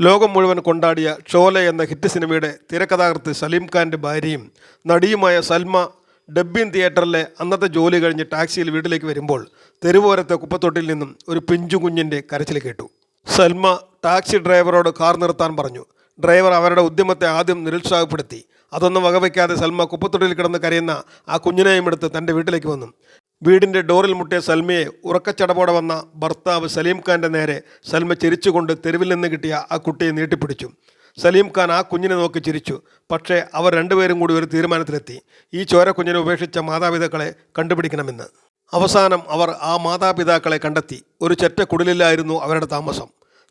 ലോകം മുഴുവൻ കൊണ്ടാടിയ ഷോലെ എന്ന ഹിറ്റ് സിനിമയുടെ തിരക്കഥാകൃത്ത് സലീം ഖാന്റെ ഭാര്യയും നടിയുമായ സൽമ ഡബ്ബിൻ തിയേറ്ററിലെ അന്നത്തെ ജോലി കഴിഞ്ഞ് ടാക്സിയിൽ വീട്ടിലേക്ക് വരുമ്പോൾ തെരുവോരത്തെ കുപ്പത്തൊട്ടിൽ നിന്നും ഒരു പിഞ്ചു കുഞ്ഞിന്റെ കരച്ചിൽ കേട്ടു. സൽമ ടാക്സി ഡ്രൈവറോട് കാർ നിർത്താൻ പറഞ്ഞു. ഡ്രൈവർ അവരുടെ ഉദ്യമത്തെ ആദ്യം നിരുത്സാഹപ്പെടുത്തി. അതൊന്നും വകവയ്ക്കാതെ സൽമ കുപ്പത്തൊട്ടിൽ കിടന്ന് കരയുന്ന ആ കുഞ്ഞിനെയും എടുത്ത് തന്റെ വീട്ടിലേക്ക് വന്നു. വീടിന്റെ ഡോറിൽ മുട്ടിയ സൽമയെ ഉറക്കച്ചടപോടെ വന്ന ഭർത്താവ് സലീം ഖാന്റെ നേരെ സൽമ ചിരിച്ചുകൊണ്ട് തെരുവിൽ നിന്ന് കിട്ടിയ ആ കുട്ടിയെ നീട്ടിപ്പിടിച്ചു. സലീം ഖാൻ ആ കുഞ്ഞിനെ നോക്കി ചിരിച്ചു. പക്ഷേ അവർ രണ്ടുപേരും കൂടി ഒരു തീരുമാനത്തിലെത്തി. ഈ ചോര കുഞ്ഞിനെ ഉപേക്ഷിച്ച മാതാപിതാക്കളെ കണ്ടുപിടിക്കണമെന്ന്. അവസാനം അവർ ആ മാതാപിതാക്കളെ കണ്ടെത്തി. ഒരു ചെറ്റ കുടിലിലായിരുന്നു അവരുടെ താമസം.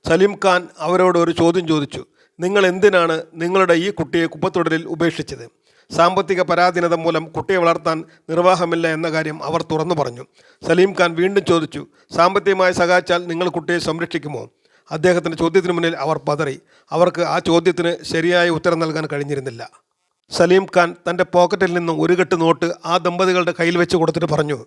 സലീം ഖാൻ അവരോട് ഒരു ചോദ്യം ചോദിച്ചു. നിങ്ങൾ എന്തിനാണ് നിങ്ങളുടെ ഈ കുട്ടിയെ കുപ്പത്തൊടലിൽ ഉപേക്ഷിച്ചത്? സാമ്പത്തിക പരാധീനത മൂലം കുട്ടിയെ വളർത്താൻ നിർവാഹമില്ല എന്ന കാര്യം അവർ തുറന്നു പറഞ്ഞു. സലീം ഖാൻ വീണ്ടും ചോദിച്ചു സാമ്പത്തികമായി സഹായിച്ചാൽ നിങ്ങൾ കുട്ടിയെ സംരക്ഷിക്കുമോ? അദ്ദേഹത്തിന്റെ ചോദ്യത്തിന് മുന്നിൽ അവർ പതറി. അവർക്ക് ആ ചോദ്യത്തിന് ശരിയായ ഉത്തരം നൽകാൻ കഴിഞ്ഞിരുന്നില്ല. സലീം ഖാൻ തന്റെ പോക്കറ്റിൽ നിന്ന് ഒരു കെട്ട് നോട്ട് ആ ദമ്പതികളുടെ കയ്യിൽ വെച്ച് കൊടുത്തിട്ട് പറഞ്ഞു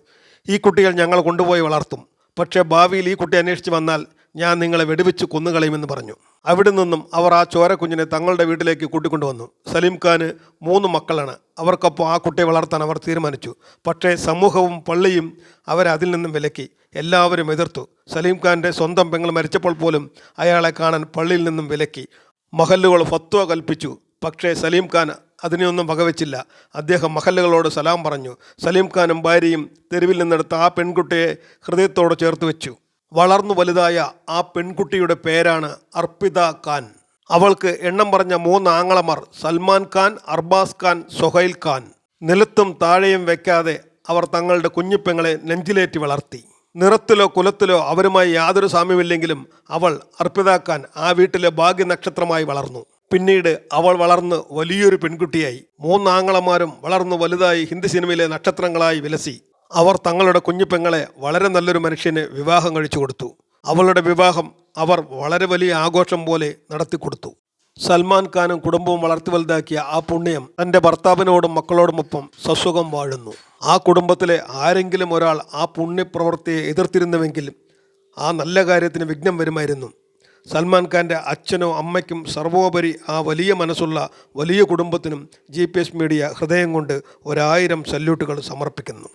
ഈ കുട്ടികൾ ഞങ്ങൾ കൊണ്ടുപോയി വളർത്തും. പക്ഷേ ഭാവിയിൽ ഈ കുട്ടി അന്വേഷിച്ച് വന്നാൽ ഞാൻ നിങ്ങളെ വെടിവെച്ച് കൊന്നുകളയുമെന്ന് പറഞ്ഞു. അവിടെ നിന്നും അവർ ആ ചോര കുഞ്ഞിനെ തങ്ങളുടെ വീട്ടിലേക്ക് കൂട്ടിക്കൊണ്ടുവന്നു. സലീം ഖാന് മൂന്ന് മക്കളാണ്. അവർക്കൊപ്പം ആ കുട്ടിയെ വളർത്താൻ അവർ തീരുമാനിച്ചു. പക്ഷേ സമൂഹവും പള്ളിയും അവരെ അതിൽ നിന്നും വിലക്കി. എല്ലാവരും എതിർത്തു. സലീം ഖാന്റെ സ്വന്തം പെങ്ങൾ മരിച്ചപ്പോൾ പോലും അയാളെ കാണാൻ പള്ളിയിൽ നിന്നും വിലക്കി. മഹല്ലുകൾ ഫത്വ കൽപ്പിച്ചു. പക്ഷേ സലീം ഖാൻ അതിനെയൊന്നും വകവെച്ചില്ല. അദ്ദേഹം മഹല്ലുകളോട് സലാം പറഞ്ഞു. സലീം ഖാനും ഭാര്യയും തെരുവിൽ നിന്നെടുത്ത ആ പെൺകുട്ടിയെ ഹൃദയത്തോട് ചേർത്ത് വെച്ചു. വളർന്നു വലുതായ ആ പെൺകുട്ടിയുടെ പേരാണ് അർപ്പിത ഖാൻ. അവൾക്ക് എണ്ണം പറഞ്ഞ മൂന്ന് ആങ്ങളമാർ സൽമാൻ ഖാൻ അർബാസ് ഖാൻ സൊഹൈൽ ഖാൻ. നിലത്തും താഴെയും വെക്കാതെ അവർ തങ്ങളുടെ കുഞ്ഞിപ്പെങ്ങളെ നെഞ്ചിലേറ്റി വളർത്തി. നിറത്തിലോ കുലത്തിലോ അവരുമായി യാതൊരു സാമ്യമില്ലെങ്കിലും അവൾ അർപ്പിത ഖാൻ ആ വീട്ടിലെ ഭാഗ്യനക്ഷത്രമായി വളർന്നു. പിന്നീട് അവൾ വളർന്ന് വലിയൊരു പെൺകുട്ടിയായി. മൂന്നാങ്ങളമാരും വളർന്നു വലുതായി ഹിന്ദി സിനിമയിലെ നക്ഷത്രങ്ങളായി വിലസി. അവർ തങ്ങളുടെ കുഞ്ഞുപെങ്ങളെ വളരെ നല്ലൊരു മനുഷ്യന് വിവാഹം കഴിച്ചു കൊടുത്തു. അവളുടെ വിവാഹം അവർ വളരെ വലിയ ആഘോഷം പോലെ നടത്തിക്കൊടുത്തു സൽമാൻ ഖാനും കുടുംബവും വളർത്തി വലുതാക്കിയ ആ പുണ്യം തന്റെ ഭർത്താവിനോടും മക്കളോടുമൊപ്പം സസുഖം വാഴുന്നു. ആ കുടുംബത്തിലെ ആരെങ്കിലും ഒരാൾ ആ പുണ്യപ്രവൃത്തിയെ എതിർത്തിരുന്നുവെങ്കിൽ ആ നല്ല കാര്യത്തിന് വിഘ്നം വരുമായിരുന്നു. സൽമാൻ ഖാന്റെ അച്ഛനോ അമ്മയ്ക്കും സർവോപരി ആ വലിയ മനസ്സുള്ള വലിയ കുടുംബത്തിനും ജി മീഡിയ ഹൃദയം കൊണ്ട് ഒരായിരം സല്യൂട്ടുകൾ സമർപ്പിക്കുന്നു.